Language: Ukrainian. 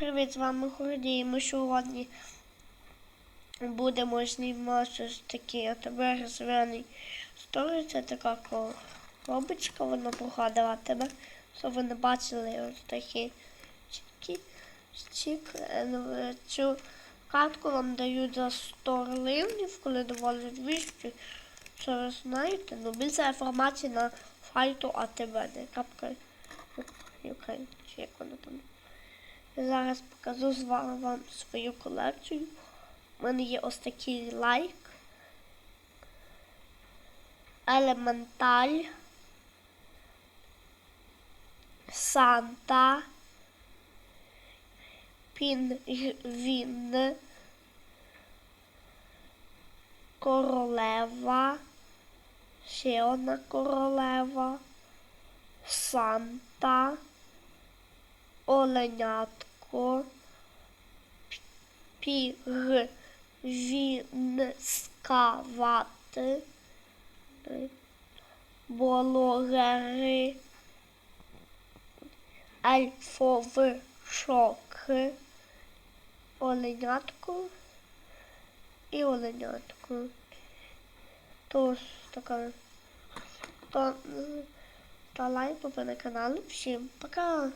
Привіт, з вами Гордій. Ми сьогодні будемо знімати ось такий АТБ розв'яний сторі. Це така коробочка, вона погадала тебе. Що ви не бачили ось такі чіки. Чік. Е, ну, е, Цю картку вам дають за 100 гривнів, коли доводять 200. Що ви знаєте, ну більше інформації на файту АТБ, не капка Ukraine, чи як вона там. Зараз покажу з вами вам свою колекцію. У мене є ось такий лайк. Елементаль. Санта. Пінгвін. Королева. Ще одна королева. Санта. Оленятко. Пігвінскавати. Бологери. Ельфовишок. Оленятко. І оленятко. Тож така. То, та лайк на каналі. Всім пока!